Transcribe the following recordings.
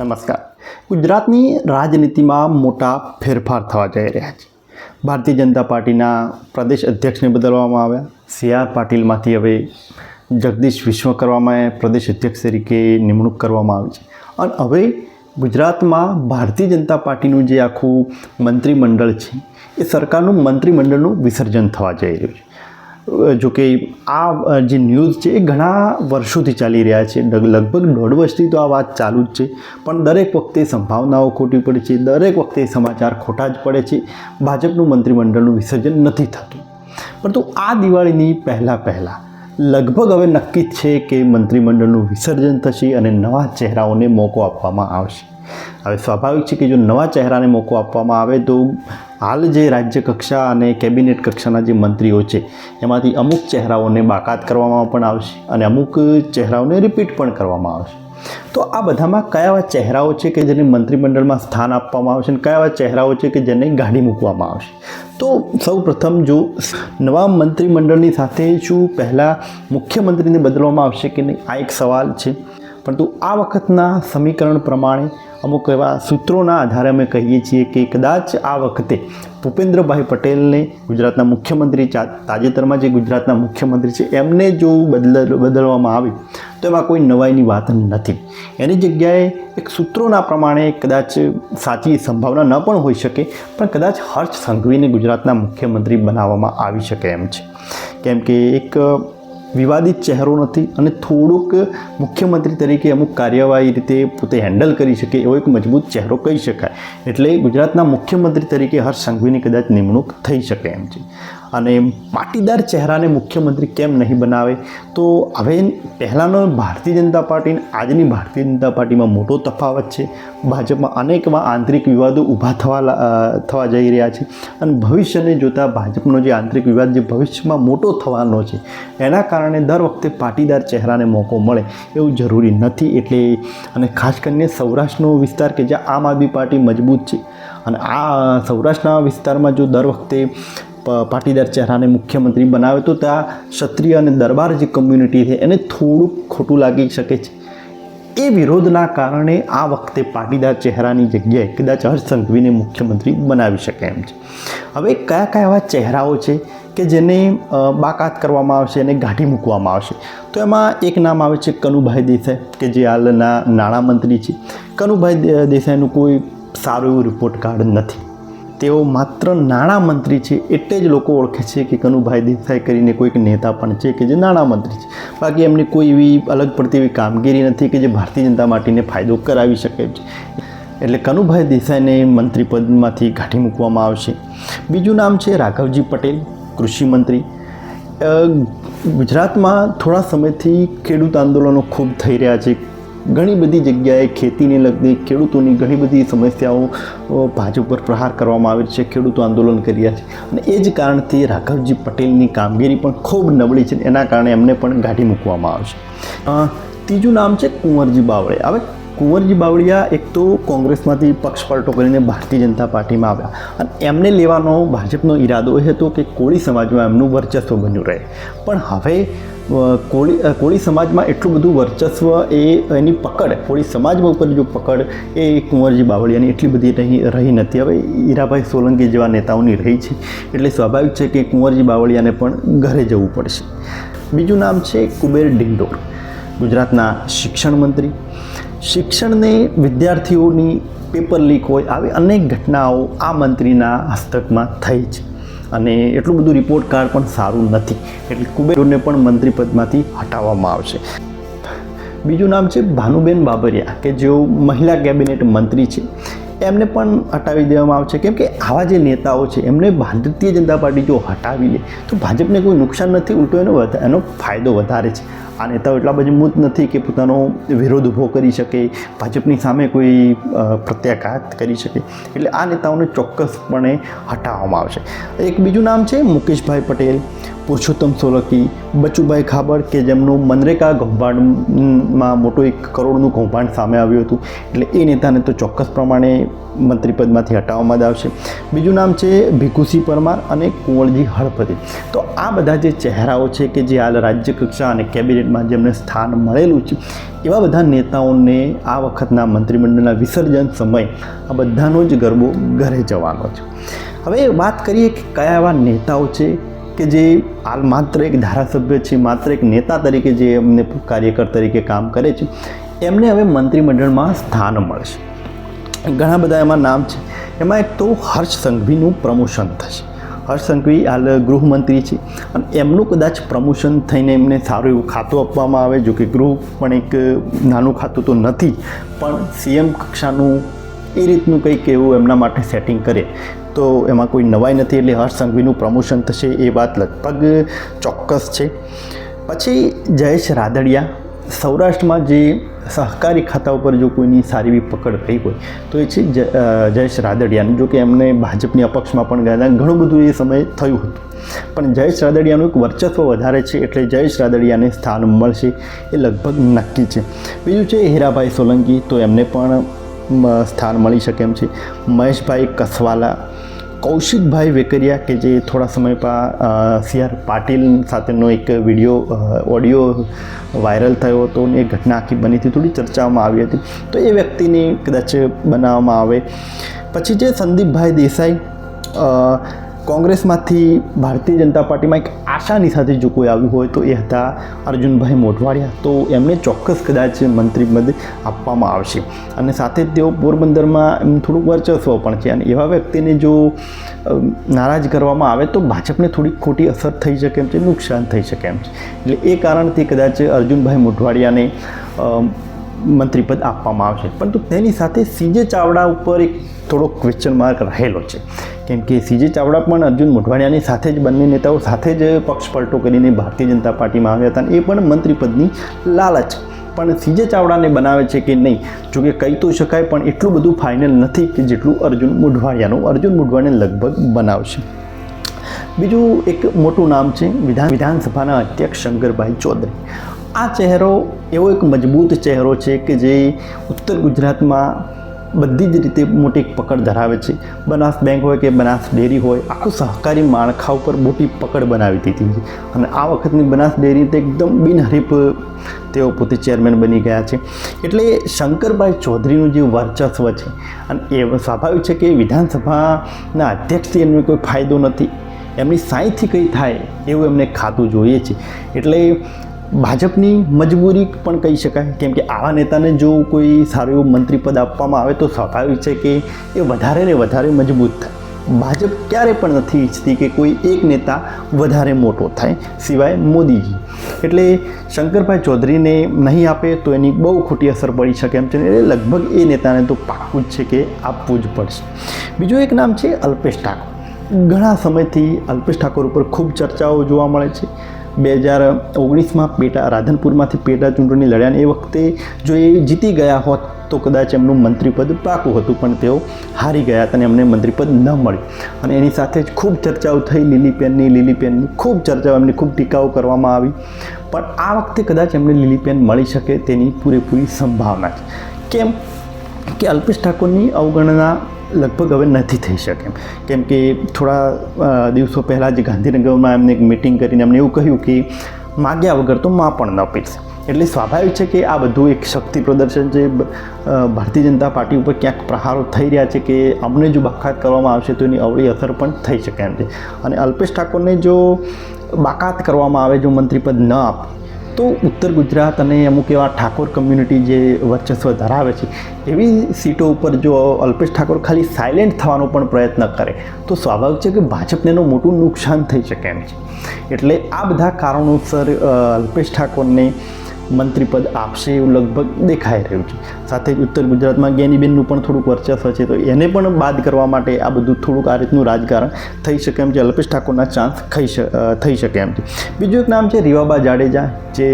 નમસ્કાર. ગુજરાતની રાજનીતિમાં મોટા ફેરફાર થવા જઈ રહ્યા છે. ભારતીય જનતા પાર્ટીના પ્રદેશ અધ્યક્ષને બદલવામાં આવ્યા. સી આર પાટીલમાંથી હવે જગદીશ વિશ્વકર્માએ પ્રદેશ અધ્યક્ષ તરીકે નિમણૂક કરવામાં આવી છે. અને હવે ગુજરાતમાં ભારતીય જનતા પાર્ટીનું જે આખું મંત્રીમંડળ છે, એ સરકારનું મંત્રીમંડળનું વિસર્જન થવા જઈ રહ્યું છે. જો કે આ જે ન્યૂઝ છે એ ઘણા વર્ષોથી ચાલી રહ્યા છે. લગભગ દોઢ વર્ષથી તો આ વાત ચાલુ જ છે. પણ દરેક વખતે સંભાવનાઓ ખોટી પડે છે. દરેક વખતે સમાચાર ખોટા જ પડે છે. ભાજપનું મંત્રીમંડળનું વિસર્જન નથી થતું. પરંતુ આ દિવાળીની પહેલાં પહેલાં, લગભગ હવે નક્કી જ છે કે મંત્રીમંડળનું વિસર્જન થશે અને નવા ચહેરાઓને મોકો આપવામાં આવશે. હવે સ્વાભાવિક છે કે જો નવા ચહેરાને મોકો આપવામાં આવે તો હાલ જે રાજ્ય કક્ષા અને કેબિનેટ કક્ષાના જે મંત્રીઓ છે, એમાંથી અમુક ચહેરાઓને બાકાત કરવામાં પણ આવશે અને અમુક ચહેરાઓને રિપીટ પણ કરવામાં આવશે. તો આ બધામાં કયા એવા ચહેરાઓ છે કે જેને મંત્રીમંડળમાં સ્થાન આપવામાં આવશે અને કયા એવા ચહેરાઓ છે કે જેને ગાડી મૂકવામાં આવશે? તો સૌ પ્રથમ જો નવા મંત્રીમંડળની સાથે શું પહેલાં મુખ્યમંત્રીને બદલવામાં આવશે કે નહીં? આ એક સવાલ છે. પરંતુ આ વખતના સમીકરણ પ્રમાણે અમુક એવા સૂત્રોના આધારે અમે કહીએ છીએ કે કદાચ આ વખતે ભૂપેન્દ્રભાઈ પટેલને ગુજરાતના મુખ્યમંત્રી તાજેતરમાં જે ગુજરાતના મુખ્યમંત્રી છે, એમને જો બદલ, બદલવામાં આવે, તો એમાં કોઈ નવાઈની વાત નથી. એની જગ્યાએ એક સૂત્રોના પ્રમાણે કદાચ સાચી સંભાવના ન પણ હોઈ શકે, પણ કદાચ હર્ષ સંઘવીને ગુજરાતના મુખ્યમંત્રી બનાવવામાં આવી શકે એમ છે. કેમ કે એક વિવાદિત ચહેરો નથી અને થોડુંક મુખ્યમંત્રી તરીકે અમુક કાર્યવાહી રીતે પોતે હેન્ડલ કરી શકે એવો એક મજબૂત ચહેરો કહી શકાય. એટલે ગુજરાતના મુખ્યમંત્રી તરીકે હર્ષ સંઘવીની કદાચ નિમણૂક થઈ શકે એમ છે. અને પાટીદાર ચહેરાને મુખ્યમંત્રી કેમ નહીં બનાવે? તો હવે પહેલાંનો ભારતીય જનતા પાર્ટી અને આજની ભારતીય જનતા પાર્ટીમાં મોટો તફાવત છે. ભાજપમાં અનેકમાં આંતરિક વિવાદો ઊભા થવા થવા જઈ રહ્યા છે. અને ભવિષ્યને જોતાં ભાજપનો જે આંતરિક વિવાદ જે ભવિષ્યમાં મોટો થવાનો છે, એના કારણે દર વખતે પાટીદાર ચહેરાને મોકો મળે એવું જરૂરી નથી. એટલે, અને ખાસ કરીને સૌરાષ્ટ્રનો વિસ્તાર કે જ્યાં આમ આદમી પાર્ટી મજબૂત છે. અને આ સૌરાષ્ટ્રના વિસ્તારમાં જો દર વખતે પાટીદાર ચહેરાને મુખ્યમંત્રી બનાવે તો ત્યાં ક્ષત્રિય અને દરબાર જે કમ્યુનિટી છે એને થોડુંક ખોટું લાગી શકે છે. એ વિરોધના કારણે આ વખતે પાટીદાર ચહેરાની જગ્યાએ કદાચ હર્ષ સંઘવીને મુખ્યમંત્રી બનાવી શકે એમ છે. હવે કયા કયા એવા ચહેરાઓ છે કે જેને બાકાત કરવામાં આવશે અને ગાંઠી મૂકવામાં આવશે? તો એમાં એક નામ આવે છે કનુભાઈ દેસાઈ, કે જે હાલના નાણામંત્રી છે. કનુભાઈ દેસાઈનું કોઈ સારું એવું રિપોર્ટ કાર્ડ નથી. તેઓ માત્ર નાણામંત્રી છે, એટલે જ લોકો ઓળખે છે કે કનુભાઈ દેસાઈ કરીને કોઈક નેતા પણ છે કે જે નાણામંત્રી છે. બાકી એમની કોઈ એવી અલગ પડતી એવી કામગીરી નથી કે જે ભારતીય જનતા પાર્ટીને ફાયદો કરાવી શકે છે. એટલે કનુભાઈ દેસાઈને મંત્રી પદમાંથી મૂકવામાં આવશે. બીજું નામ છે રાઘવજી પટેલ કૃષિમંત્રી ગુજરાતમાં થોડા સમયથી ખેડૂત આંદોલનો ખૂબ થઈ રહ્યા છે. ઘણી બધી જગ્યાએ ખેતીને લગતી ખેડૂતોની ઘણી બધી સમસ્યાઓ ભાજપ પર પ્રહાર કરવામાં આવે છે. ખેડૂતો આંદોલન કરી રહ્યા છે. અને એ જ કારણથી રાઘવજી પટેલની કામગીરી પણ ખૂબ નબળી છે. એના કારણે એમને પણ ગાઢી મૂકવામાં આવશે ત્રીજું નામ છે કુંવરજી બાવળે હવે કુંવરજી બાવળિયા એક તો કોંગ્રેસમાંથી પક્ષ પલટો કરીને ભારતીય જનતા પાર્ટીમાં આવ્યા. અને એમને લેવાનો ભાજપનો ઈરાદો એ હતો કે કોળી સમાજમાં એમનું વર્ચસ્વ બન્યું રહે. પણ હવે કોળી કોળી સમાજમાં એટલું બધું વર્ચસ્વ એ એની પકડ, કોળી સમાજમાં ઉપર જો પકડ, એ કુંવરજી બાવળિયાની એટલી બધી રહી રહી નથી. હવે હીરાભાઈ સોલંકી જેવા નેતાઓની રહી છે. એટલે સ્વાભાવિક છે કે કુંવરજી બાવળિયાને પણ ઘરે જવું પડશે. બીજું નામ છે કુબેર ડિંડોર ગુજરાતના શિક્ષણ મંત્રી. શિક્ષણને વિદ્યાર્થીઓની પેપર લીક હોય, આવી અનેક ઘટનાઓ આ મંત્રીના હસ્તકમાં થઈ છે. અને એટલું બધું રિપોર્ટ કાર્ડ પણ સારું નથી. એટલે કુબેરને પણ મંત્રીપદમાંથી હટાવવામાં આવશે. બીજું નામ છે ભાનુબેન બાબરિયા, કે જેઓ મહિલા કેબિનેટ મંત્રી છે. એમને પણ હટાવી દેવામાં આવશે. કેમ કે આવા જે નેતાઓ છે, એમને ભારતીય જનતા પાર્ટી જો હટાવી લે, તો ભાજપને કોઈ નુકસાન નથી, ઉલટો એનો એનો ફાયદો વધારે છે. આ નેતાઓ એટલા મજબૂત નથી કે પોતાનો વિરોધ ઊભો કરી શકે, ભાજપની સામે કોઈ પ્રત્યાઘાત કરી શકે. એટલે આ નેતાઓને ચોક્કસપણે હટાવવામાં આવશે. એક બીજું નામ છે મુકેશભાઈ પટેલ. પુરુષોત્તમ સોલંકી, બચુભાઈ ખાબર કે જેમનું મનરેગા કૌભાંડમાં મોટું એક કરોડનું કૌભાંડ સામે આવ્યું હતું. એટલે એ નેતાને તો ચોક્કસ પ્રમાણે મંત્રીપદમાંથી હટાવવામાં જ આવશે. બીજું નામ છે ભીખુસિંહ પરમાર અને કુંવરજી હળપતિ તો આ બધા જે ચહેરાઓ છે કે જે હાલ રાજ્ય કક્ષા અને કેબિનેટમાં જેમને સ્થાન મળેલું છે, એવા બધા નેતાઓને આ વખતના મંત્રીમંડળના વિસર્જન સમય આ બધાનો જ ગરબો ઘરે જવાનો છે. હવે વાત કરીએ કે કયા એવા નેતાઓ છે કે જે હાલ માત્ર એક ધારાસભ્ય છે, માત્ર એક નેતા તરીકે જે એમને કાર્યકર તરીકે કામ કરે છે, એમને હવે મંત્રીમંડળમાં સ્થાન મળશે. ઘણા બધા એમાં નામ છે. એમાં એક તો હર્ષ સંઘવીનું પ્રમોશન થશે. હર્ષ સંઘવી હાલ ગૃહમંત્રી છે અને એમનું કદાચ પ્રમોશન થઈને એમને સારું એવું ખાતું આપવામાં આવે, જો કે ગૃહ પણ એક નાનું ખાતું તો નથી, પણ સીએમ કક્ષાનું એ રીતનું કંઈક એવું એમના માટે સેટિંગ કરે. તો એમાં કોઈ નવાઈ નથી એટલે હર્ષ સંઘવીનું પ્રમોશન થશે એ વાત લગભગ ચોક્કસ છે. પછી જયેશ રાદડિયા, સૌરાષ્ટ્રમાં જે સહકારી ખાતા ઉપર જો કોઈની સારી એવી પકડ રહી હોય, તો એ છે જયેશ રાદડિયાનું. જો કે એમને ભાજપની અપક્ષમાં પણ ગયા ઘણું બધું એ સમયે થયું હતું. પણ જયેશ રાદડિયાનું એક વર્ચસ્વ વધારે છે એટલે જયેશ રાદડિયાને સ્થાન મળશે એ લગભગ નક્કી છે. બીજું છે હીરાભાઈ સોલંકી, તો એમને પણ સ્થાન મળી શકે એમ છે. મહેશભાઈ કસવાલા કૌશિકભાઈ વેકરિયા કે જે થોડા સમય પા સી આર પાટીલ સાથેનો એક વીડિયો ઓડિયો વાયરલ થયો હતો ને એ ઘટના આખી બની હતી, થોડી ચર્ચામાં આવી હતી. તો એ વ્યક્તિને કદાચ બનાવવામાં આવે. પછી જે સંદીપભાઈ દેસાઈ કોંગ્રેસમાંથી ભારતીય જનતા પાર્ટીમાં એક આશાની સાથે જો કોઈ આવ્યું હોય તો એ હતા અર્જુનભાઈ મોઢવાડિયા. તો એમને ચોક્કસ કદાચ મંત્રીપદ આપવામાં આવશે. અને સાથે જ તેઓ પોરબંદરમાં એમ થોડુંક વર્ચસ્વ પણ છે. અને એવા વ્યક્તિને જો નારાજ કરવામાં આવે તો ભાજપને થોડીક ખોટી અસર થઈ શકે એમ છે, નુકસાન થઈ શકે એમ છે. એટલે એ કારણથી કદાચ અર્જુનભાઈ મોઢવાડિયાને મંત્રીપદ આપવામાં આવશે. પરંતુ તેની સાથે સીજે ચાવડા ઉપર એક થોડો ક્વેશ્ચન માર્ક રહેલો છે. કેમ કે સીજે ચાવડા પણ અર્જુન મોઢવાડિયાની સાથે જ બંને નેતાઓ સાથે જ પક્ષ પલટો કરીને ભારતીય જનતા પાર્ટીમાં આવ્યા હતા અને એ પણ મંત્રીપદની લાલચ. પણ સીજે ચાવડાને બનાવે છે કે નહીં? જો કે કહી તો શકાય, પણ એટલું બધું ફાઇનલ નથી કે જેટલું અર્જુન મોઢવાડિયાનું. અર્જુન મોઢવાડિયાને લગભગ બનાવશે. બીજું એક મોટું નામ છે વિધાન વિધાનસભાના અધ્યક્ષ શંકરભાઈ ચૌધરી. આ ચહેરો એવો એક મજબૂત ચહેરો છે કે જે ઉત્તર ગુજરાતમાં બધી જ રીતે મોટી પકડ ધરાવે છે. બનાસ બેંક હોય કે બનાસ ડેરી હોય, આખું સહકારી માળખા ઉપર મોટી પકડ બનાવી દીધી છે. અને આ વખતની બનાસ ડેરી તો એકદમ બિનહરીફ તેઓ પોતે ચેરમેન બની ગયા છે. એટલે શંકરભાઈ ચૌધરીનું જે વર્ચસ્વ છે, અને એ સ્વાભાવિક છે કે વિધાનસભાના અધ્યક્ષથી એમને કોઈ ફાયદો નથી. એમની સાંઈથી કંઈ થાય એવું એમને ખાતું જોઈએ છે. એટલે ભાજપની મજબૂરી પણ કહી શકાય. કેમ કે આવા નેતાને જો કોઈ સારું એવું મંત્રીપદ આપવામાં આવે તો સ્વાભાવિક છે કે એ વધારે ને વધારે મજબૂત થાય. ભાજપ ક્યારે પણ નથી ઈચ્છતી કે કોઈ એક નેતા વધારે મોટો થાય, સિવાય મોદીજી. એટલે શંકરભાઈ ચૌધરીને નહીં આપે તો એની બહુ ખોટી અસર પડી શકે એમ છે એટલે લગભગ એ નેતાને તો પાકું જ છે કે આપવું જ પડશે. બીજું એક નામ છે અલ્પેશ ઠાકોર. ઘણા સમયથી અલ્પેશ ઠાકોર ઉપર ખૂબ ચર્ચાઓ જોવા મળે છે. બે હજાર ઓગણીસમાં પેટા રાધનપુરમાંથી પેટા ચૂંટણી લડ્યા એ વખતે જો એ જીતી ગયા હોત તો કદાચ એમનું મંત્રીપદ પાકું હતું, પણ તેઓ હારી ગયા હતા અને એમને મંત્રીપદ ન મળ્યું. અને એની સાથે જ ખૂબ ચર્ચાઓ થઈ, લીલી પેનની લીલી પેનની ખૂબ ચર્ચાઓ, એમની ખૂબ ટીકાઓ કરવામાં આવી. પણ આ વખતે કદાચ એમને લીલી પેન મળી શકે તેની પૂરેપૂરી સંભાવના છે. કેમ? કે અલ્પેશ ઠાકોરની અવગણના લગભગ હવે નથી થઈ શકે કેમ કે થોડા દિવસો પહેલાં જ ગાંધીનગરમાં એમને એક મિટિંગ કરીને એમને એવું કહ્યું કે માગ્યા વગર તો માં પણ ન પીરશે. એટલે સ્વાભાવિક છે કે આ બધું એક શક્તિ પ્રદર્શન છે. ભારતીય જનતા પાર્ટી ઉપર ક્યાંક પ્રહારો થઈ રહ્યા છે કે અમને જો બાકાત કરવામાં આવશે તો એની અવળી અસર પણ થઈ શકે એમ છે. અને અલ્પેશ ઠાકોરને જો બાકાત કરવામાં આવે, જો મંત્રીપદ ન આપે તો ઉત્તર ગુજરાત અને અમુક એવા ઠાકોર કમ્યુનિટી જે વર્ચસ્વ ધરાવે છે, એવી સીટો ઉપર જો અલ્પેશ ઠાકોર ખાલી સાયલેન્ટ થવાનો પણ પ્રયત્ન કરે, તો સ્વાભાવિક છે કે ભાજપને એનું મોટું નુકસાન થઈ શકે એમ છે. એટલે આ બધા કારણોસર અલ્પેશ ઠાકોરને મંત્રીપદ આપશે એવું લગભગ દેખાઈ રહ્યું છે. સાથે જ ઉત્તર ગુજરાતમાં જ્ઞાનીબેનનું પણ થોડુંક વર્ચસ્વ છે, તો એને પણ બાદ કરવા માટે આ બધું થોડુંક આ રીતનું રાજકારણ થઈ શકે એમ છે. અલ્પેશ ઠાકોરના ચાન્સ થઈ થઈ શકે એમ છે. બીજું એક નામ છે રીવાબા જાડેજા, જે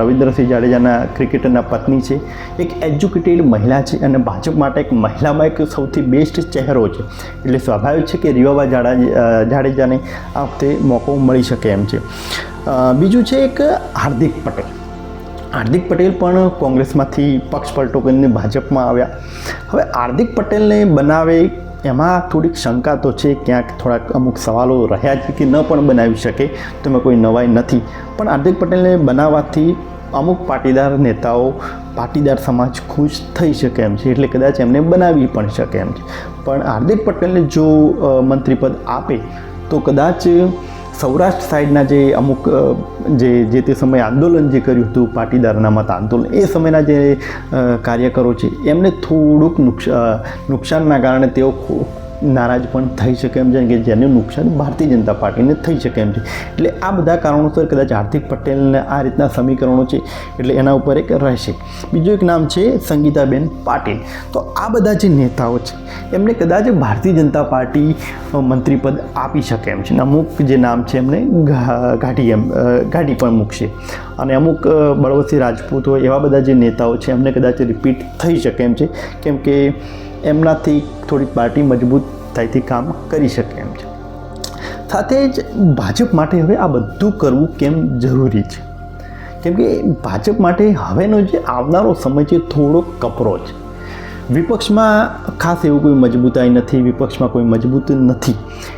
રવિન્દ્રસિંહ જાડેજાના ક્રિકેટરના પત્ની છે. એક એજ્યુકેટેડ મહિલા છે અને ભાજપ માટે એક મહિલામાં એક સૌથી બેસ્ટ ચહેરો છે. એટલે સ્વાભાવિક છે કે રીવાબા જાડા જાડેજાને આ વખતે મોકો મળી શકે એમ છે. બીજું છે એક હાર્દિક પટેલ. હાર્દિક પટેલ પણ કોંગ્રેસમાંથી પક્ષ પલટો કરીને ભાજપમાં આવ્યા. હવે હાર્દિક પટેલને બનાવે એમાં થોડીક શંકા તો છે, ક્યાંક થોડાક અમુક સવાલો રહ્યા છે કે ન પણ બનાવી શકે, તો કોઈ નવાઈ નથી. પણ હાર્દિક પટેલને બનાવવાથી અમુક પાટીદાર નેતાઓ, પાટીદાર સમાજ ખુશ થઈ શકે એમ છે, એટલે કદાચ એમને બનાવી પણ શકે એમ છે. પણ હાર્દિક પટેલને જો મંત્રીપદ આપે, તો કદાચ સૌરાષ્ટ્ર સાઈડના જે અમુક જે જે તે સમયે આંદોલન જે કર્યું હતું, પાટીદારના મત આંદોલન, એ સમયના જે કાર્યકરો છે, એમને થોડુંક નુકસાન નુકસાનના કારણે તેઓ નારાજ પણ થઈ શકે એમ છે, કે જેનું નુકસાન ભારતીય જનતા પાર્ટીને થઈ શકે એમ છે. એટલે આ બધા કારણોસર કદાચ હાર્દિક પટેલને આ રીતના સમીકરણો છે, એટલે એના ઉપર એક રહેશે. બીજું એક નામ છે સંગીતાબેન પાટીલ. તો આ બધા જે નેતાઓ છે, એમને કદાચ ભારતીય જનતા પાર્ટી મંત્રીપદ આપી શકે એમ છે. અમુક જે નામ છે, એમને ઘા- એમ ગાઢી પણ મૂકશે. અને અમુક બળવતસિંહ રાજપૂત હોય એવા બધા જે નેતાઓ છે, એમને કદાચ રિપીટ થઈ શકે એમ છે. કેમ કે એમનાથી થોડીક પાર્ટી મજબૂત થાયથી કામ કરી શકે એમ છે. સાથે જ ભાજપ માટે હવે આ બધું કરવું કેમ જરૂરી છે? કેમ કે ભાજપ માટે હવેનો જે આવનારો સમય છે થોડો કપરો છે. વિપક્ષમાં ખાસ એવું કોઈ મજબૂતાઈ નથી, વિપક્ષમાં કોઈ મજબૂત નથી.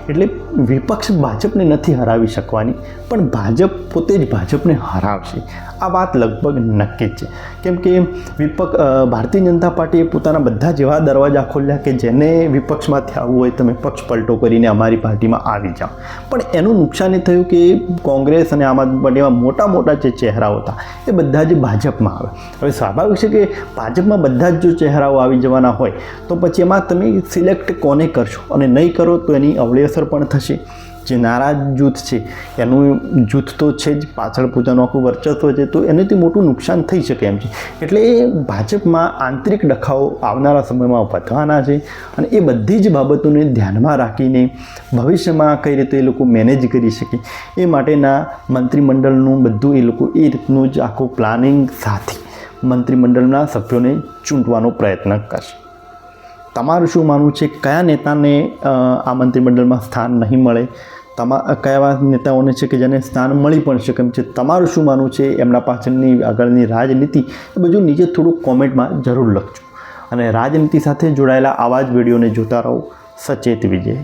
એટલે વિપક્ષ ભાજપને નથી હરાવી શકવાની, પણ ભાજપ પોતે જ ભાજપને હરાવશે. આ વાત લગભગ નક્કી જ છે. કેમ કે વિપક્ષ ભારતીય જનતા પાર્ટીએ પોતાના બધા જ એવા દરવાજા ખોલ્યા કે જેને વિપક્ષમાંથી આવવું હોય તમે પક્ષ પલટો કરીને અમારી પાર્ટીમાં આવી જાઓ. પણ એનું નુકસાન એ થયું કે કોંગ્રેસ અને આમ આદમી પાર્ટીમાં મોટા મોટા જે ચહેરાઓ હતા, એ બધા જ ભાજપમાં આવે. હવે સ્વાભાવિક છે કે ભાજપમાં બધા જ જો ચહેરાઓ આવી જવાના હોય, તો પછી એમાં તમે સિલેક્ટ કોને કરશો? અને નહીં કરો તો એની અવળી અસર પણ થશે. જે નારાજ જૂથ છે, એનું જૂથ તો છે જ, પાછળ પોતાનું આખું વર્ચસ્વ છે, તો એનાથી મોટું નુકસાન થઈ શકે એમ છે. એટલે એ ભાજપમાં આંતરિક ડખાઓ આવનારા સમયમાં વધવાના છે અને એ બધી જ બાબતોને ધ્યાનમાં રાખીને ભવિષ્યમાં કઈ રીતે એ લોકો મેનેજ કરી શકે, એ માટેના મંત્રીમંડળનું બધું એ લોકો એ રીતનું જ આખું પ્લાનિંગ સાથે મંત્રીમંડળના સભ્યોને ચૂંટવાનો પ્રયત્ન કરશે. તમારું શું માનવું છે? કયા નેતાને આ મંત્રીમંડળમાં સ્થાન નહીં મળે? તમા કયા નેતાઓને છે કે જેને સ્થાન મળી પણ શકે? એમ છે. તમારું શું માનવું છે? એમના પાછળની, આગળની રાજનીતિ એ બધું નીચે થોડુંક કોમેન્ટમાં જરૂર લખજો. અને રાજનીતિ સાથે જોડાયેલા આવા જ વિડીયોને જોતા રહો. સચેત વિજય.